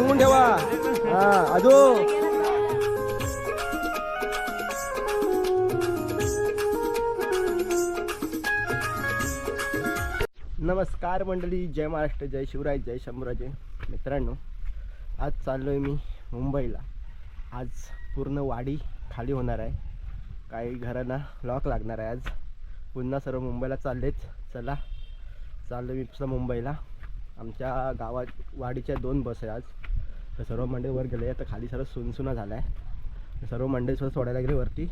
सांगून ठेवा. हा अजू. नमस्कार मंडळी जय महाराष्ट्र जय शिवराय जय शंभराजे मित्रांनो आज चाललो आहे मी मुंबईला. आज पूर्ण वाडी खाली होणार आहे. काही घरांना लॉक लागणार आहे आज. पुन्हा सर्व मुंबईला चाललेच चला चाललो मी मुंबईला. आमच्या गावात वाडीच्या दोन बस आहे आज. तर सर्व मंडळी वर गेले. तर खाली सर्व सुनसुना झाला आहे सर्व मंडळी सुद्धा सोडायला गेले वरती.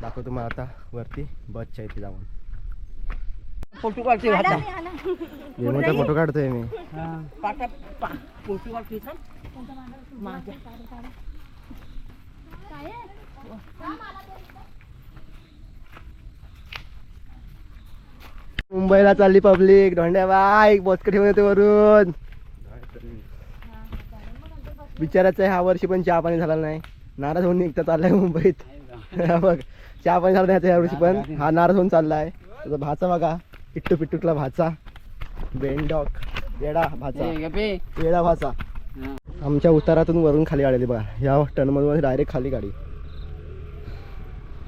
दाखवतो तुम्हाला आता वरती बसच्या इथे जाऊन. फोटो काढते आता. फोटो काढतोय मी. पाटा पा फोटो काढते माझ्या मुंबईला चालली पब्लिक. धोंड्या बाय बोचक ठेवून येते वरून. बिचाराचं ह्या वर्षी पण चहा पाणी झाला नाही. नाराज होऊन निघता चाललाय मुंबईत. हा बघ चहा पाणी झालं नाही ह्या वर्षी पण. हा नाराज होऊन चाललाय. त्याचा भाचा बघा इट्टू पिट्टूकला भाचा. बेंडॉक येडा भाचा. येडा भाचा. आमच्या उतारातून वरून खाली आलेली बघा. या टर्नमधून डायरेक्ट खाली गाडी.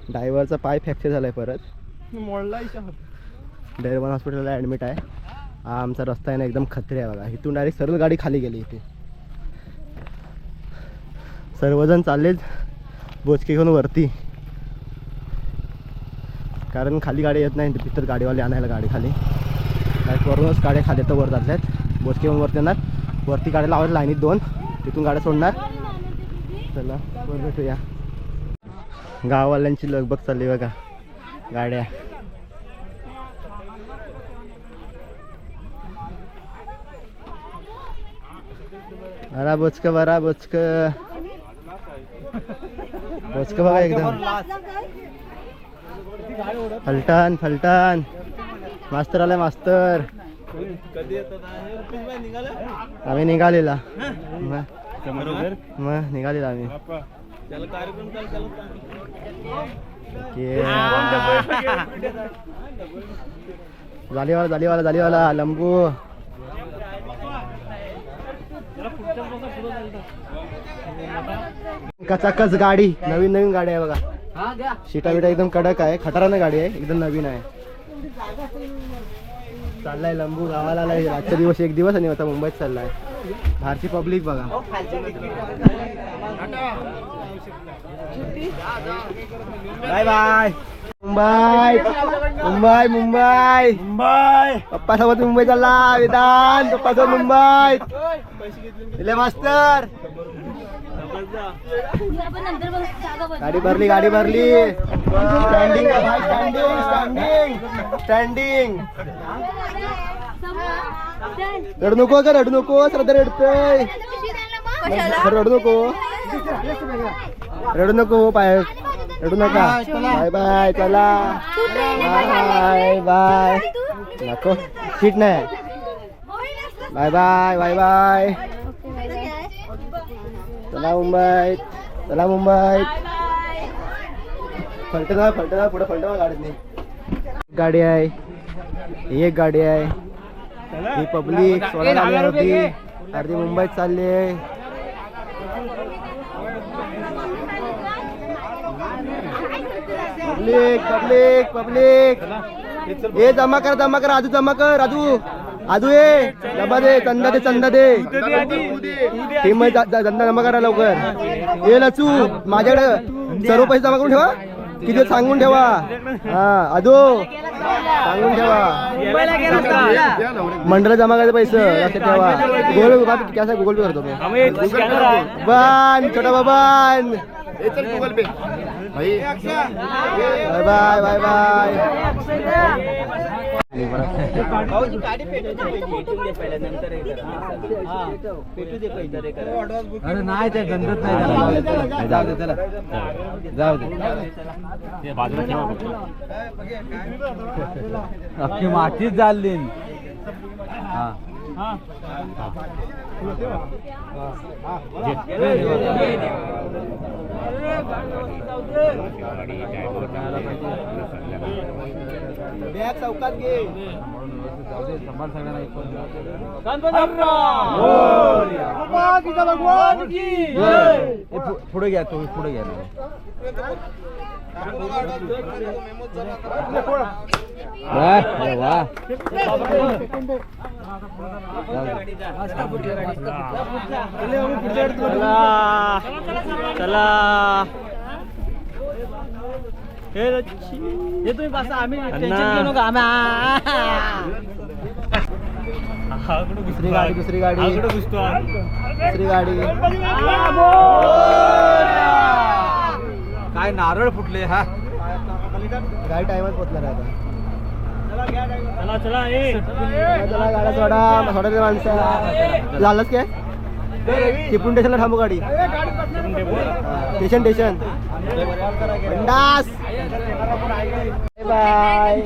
ड्रायव्हरचा पाय फ्रॅक्चर झालाय परत. डेरवन हॉस्पिटलला ॲडमिट आहे. हा आमचा रस्ता आहे ना एकदम खत्री आहे बघा. इथून डायरेक्ट सर्व गाडी खाली गेली इथे. सर्वजण चाललेच बोचके घेऊन वरती. कारण खाली गाडी येत नाही तिथं गाडीवाले आणायला गाडी खाली. डायरेक्ट वरूनच गाड्या खाली तर वर जातल्यात बोचके घेऊन वरती येणार. वरती गाड्या लावायला लाईनीत दोन. तिथून गाड्या सोडणार. चला वर भेटूया. गाववाल्यांची लगबग चालली बघा. गाड्या. बरा बोचक बरा बोचक. बोचक बघा एकदम. फलटण फलटण. मास्तर आलाय मास्तर. आम्ही निघालेला. मग निघालेला आम्ही. जालीवाला जालीवाला जालीवाला लंबू. कचाकच गाडी नवीन नवीन गाडी आहे बघा. शिटा बिटा एकदम कडक आहे खटारानं गाडी आहे एकदम नवीन आहे. चाललाय लंबू गावाला आलाय. आजचा दिवस एक दिवस आणि आता मुंबईत चाललाय. बाहेरची पब्लिक बघा. Bye bye. मुंबई मुंबई मुंबई. मुंबई. पप्पा सोबत मुंबई चालला विधान पप्पा सोबत मुंबईत. दिले मास्तर. गाडी भरली गाडी भरली. स्टँडिंग स्टँडिंग स्टँडिंग स्टँडिंग रडू नको का रडू नको श्रद्धा रडतोय. रडू नको. रडू नको हो पाय. रडू नका. बाय बाय चला. Bye bye. नको. सीट नाही. Bye bye bye bye. चला मुंबईत. चला मुंबईत. फलटणा फलटणा पुढे फलटणा गाडीत नाही गाडी आहे. ही एक गाडी आहे. ही पब्लिक सोडायला आली होती अर्धी मुंबईत चालली आहे. Public public public. ए जमा कर जमा कर. राजू जमा कर राजू. आजू ये जमा दे चंदा दे चंदा दे. टीम चंदा जमा करा लवकर. ये लचू माझ्याकडे सर्व पैसे जमा करून ठेवा. किती सांगून ठेवा. हा आजू सांगून ठेवा. मंडळ जमा करायचे पैसे लक्षात ठेवा. गुगल पे कसा गुगल पे करतो मी बान छोटा बाबान Google Pay. Bye bye bye bye. अरे नाही ते गंधत नाही जाऊ दे. त्याला जाऊ दे अख्खी मातीच जाळली हा. बॅग चौकात घे पुढे घ्या तुम्ही पुढे घ्या ना. वा. चला हे तुम्ही बसा आम्ही टेन्शन घेऊ नका आम्ही. दुसरी गाडी दुसरी गाडी. दुसरी गाडी. काय नारळ फुटले हा? गाडी टायमात आहे आता. चला चला ए. चला, चला गाड्या सोडा सोडा रे माणसं. झालंच काय? चिपळूण स्टेशनला थांबू गाडी. Station station. अंडास बाय.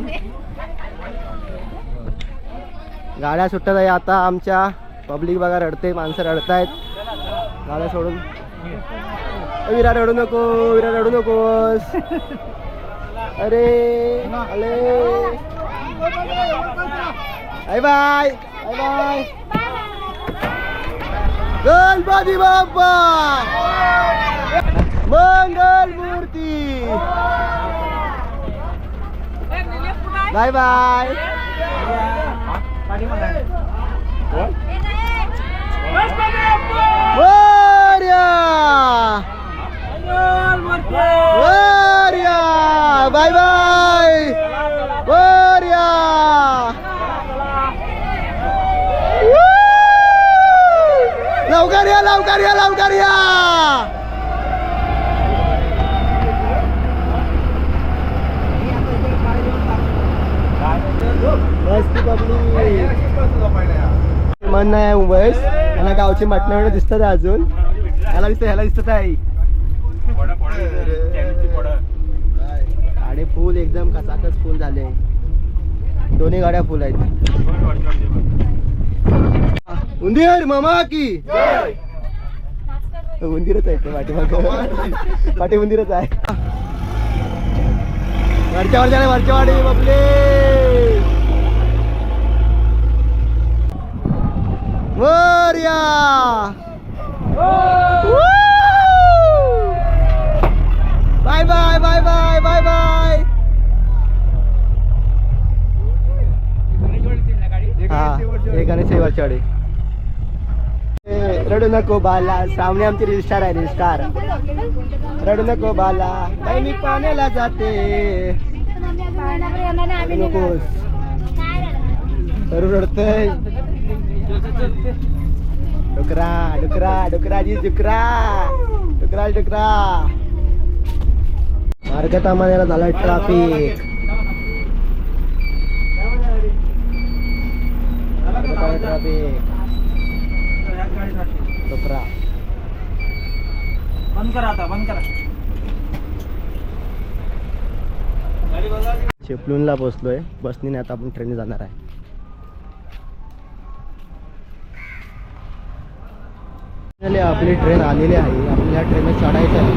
गाड्या सुटत आहे आता आमच्या. पब्लिक बघा रडते माणसं रडतायत. गाड्या सोडून. विराट विरा रडू नको विरा रडू नकोस. अरे अरे bye bye bye bye. Ganpati Bappa. मंगल मूर्ती. बाय बाय वर्या वर्या बाय बाय वर्या लवकर या लवकर या लवकर या मस्त मन नाही मुंबईस मला गावची मटणं दिसतात आहे अजून. ह्याला दिसत ह्याला दिसत आहे आणि फुल एकदम कसाकच फुल झाले दोन्ही गाड्या फुल आहेत. उंदीर मामा की? उंदीरच आहे ते पाठीमाग. पाठी उंदीरच आहे. वरच्या वरच्या वरच्या वाडी बापले वरया! Bye bye bye bye bye bye! हा एक आणि ए, रडू नको बाला सामने आमची रील स्टार आहे रील स्टार रडू नको बाला बाई मी पाण्याला जाते. रडू नकोस तरू रडतय. डुकरा डुकरा डुकराजी डुकरा. डुकरा डुकरा. मार्ग तामान्याला झाला ट्राफिक ट्राफिक डुकरा. बंद करा आता बंद करा. चिपळूणला पोचलोय बसने आता आपण ट्रेनने जाणार आहे. आपली ट्रेन आलेली आहे. आपल्या ट्रेनने चढायचं आहे.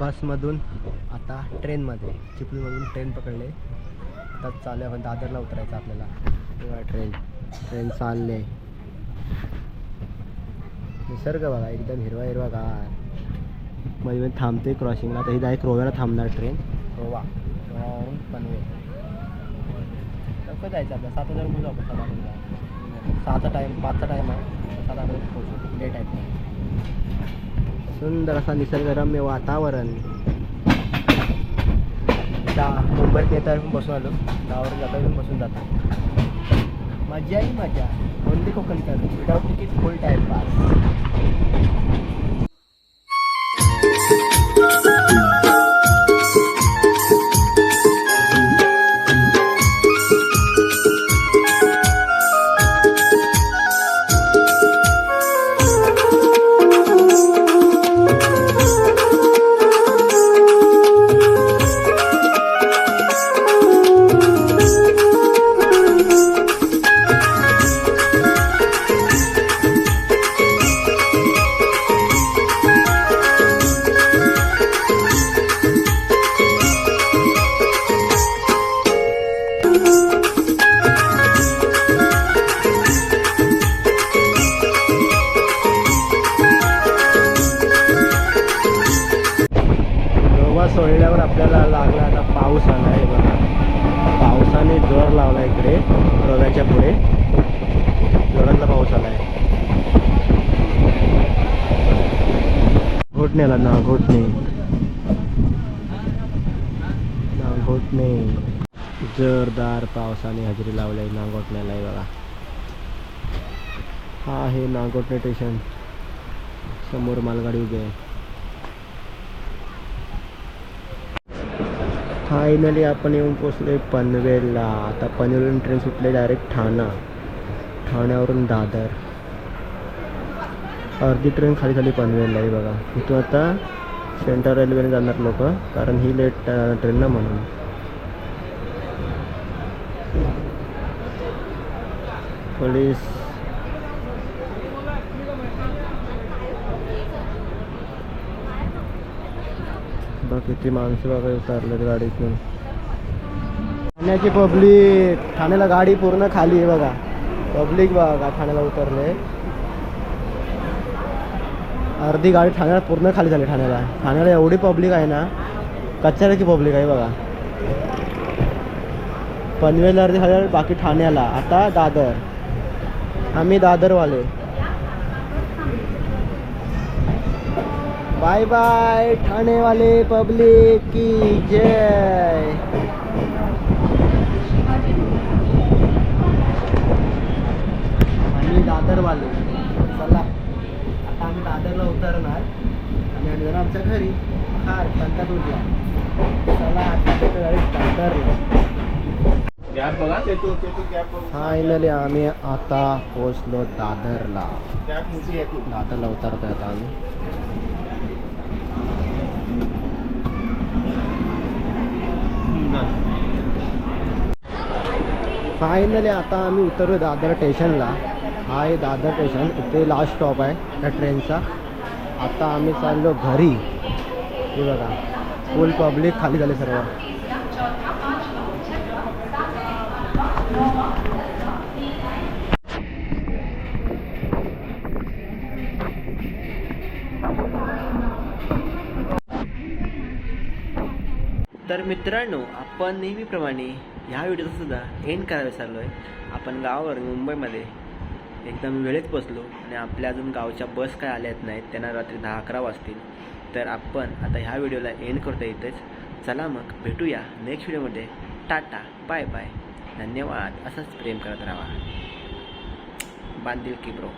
बसमधून आता ट्रेनमध्ये चिपळूणमधून ट्रेन पकडले. आता चालू आहे पण दादरला उतरायचं आपल्याला. तेव्हा ट्रेन ट्रेन चालले. निसर्ग बघा एकदम हिरवा हिरवा गार. मध्ये मध्ये थांबते क्रॉसिंगला तर ही डायरेक्ट रोव्याला थांबणार ट्रेन रोवा. रोवावरून पनवेल. लवकर जायचं आपलं सात हजार रुपये जाऊ सात हजार. सहाचा टाईम पाचचा टाईम आहे सात हजार पोहोचू. लेट आहे सुंदर असा निसर्गरम्य वातावरण. त्या मुंबईत येता पण बसून आलो. गावावरून जाता पण बसून जातो. मजा ही मजा only Konkan without ticket full time pass यायला लागला आता पाऊस आला आहे बघा. पावसाने जोर लावला इकडे रव्याच्या पुढे. जोरातला पाऊस आला आहे घोटण्याला ना घोटणे. ना घोटणे. जोरदार पावसाने हजेरी लावली नागोटण्याला आहे बघा. हा आहे नागोटणे स्टेशन समोर मालगाडी उभी आहे. फायनली आपण येऊन पोचलोय पनवेलला. आता पनवेलवरून ट्रेन सुटले डायरेक्ट ठाणा. ठाण्यावरून दादर. अर्धी ट्रेन खाली झाली पनवेलला आहे बघा. इथून आता सेंट्रल रेल्वेने जाणार लोक कारण ही लेट ट्रेन ना म्हणून. पोलीस बघा किती माणसं बघा उतरलेत गाडीतून. ठाण्याची पब्लिक ठाण्याला गाडी पूर्ण खाली आहे बघा. पब्लिक बघा ठाण्याला उतरले. अर्धी गाडी ठाण्याला पूर्ण खाली झाली ठाण्याला. ठाण्याला एवढी पब्लिक आहे ना कचऱ्याची पब्लिक आहे बघा. पनवेल अर्धी झाल्यावर झाली, बाकी ठाण्याला. आता दादर. आम्ही दादरवाले. बाय बाय ठाणे वाले पब्लिक की जय. आम्ही दादरवाले चला आता आम्ही दादरला उतरणार. आणि आम्ही जाणार आमच्या घरी. हा कंटाटूरला चला दादरला. फायनली आम्ही आता पोचलो दादरला. दादरला उतरतोय आता आम्ही. फायनली आता आम्ही उतरलो दादर स्टेशनला हा आहे दादर स्टेशन इथे लास्ट स्टॉप आहे त्या ट्रेनचा आता आम्ही चाललो घरी. हे बघा. फुल पब्लिक खाली झाले सर्व. तर मित्रांनो आपण नेहमीप्रमाणे ह्या व्हिडिओचा सुद्धा एंड करायला विसरलो आहे आपण गावावर मुंबईमध्ये एकदम वेळेत पोचलो आणि आपल्या अजून गावच्या बस काय आल्यात नाहीत त्यांना रात्री दहा अकरा वाजतील. तर आपण आता ह्या व्हिडिओला एंड करतो इथेच. चला मग भेटूया नेक्स्ट व्हिडिओमध्ये टाटा बाय बाय धन्यवाद. असंच प्रेम करत राहा. बांधील की ब्रो